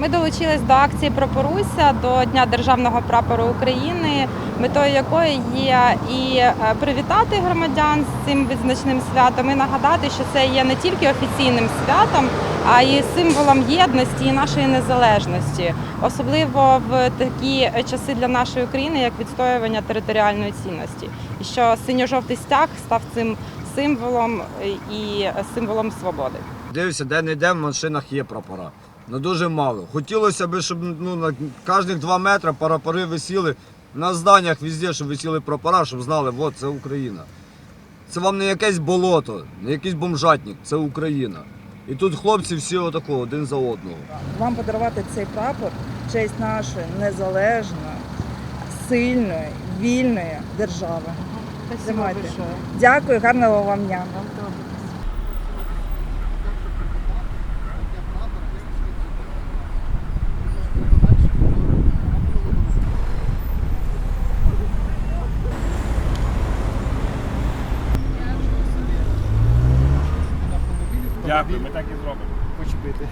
Ми долучились до акції Прапоруся до Дня державного прапору України, метою якої є і е, привітати громадян з цим відзначним святом, і нагадати, що це є не тільки офіційним святом, а й символом єдності і нашої незалежності, особливо в такі часи для нашої України, як відстоювання територіальної цінності, і що синьо-жовтий стяг став цим символом е, і символом свободи. Дивишся, де не йде, в машинах є прапора. Ну дуже мало. Хотілося б, щоб ну, на кожних два метри прапори висіли. На зданнях везде, щоб висіли прапора, щоб знали, от це Україна. Це вам не якесь болото, не якийсь бомжатник, це Україна. І тут хлопці всі отако, один за одного. Вам подарувати цей прапор честь нашої незалежної, сильної, вільної держави. Дякую, гарного вам дня. Дякую, ми так і зробимо. Хочу пити.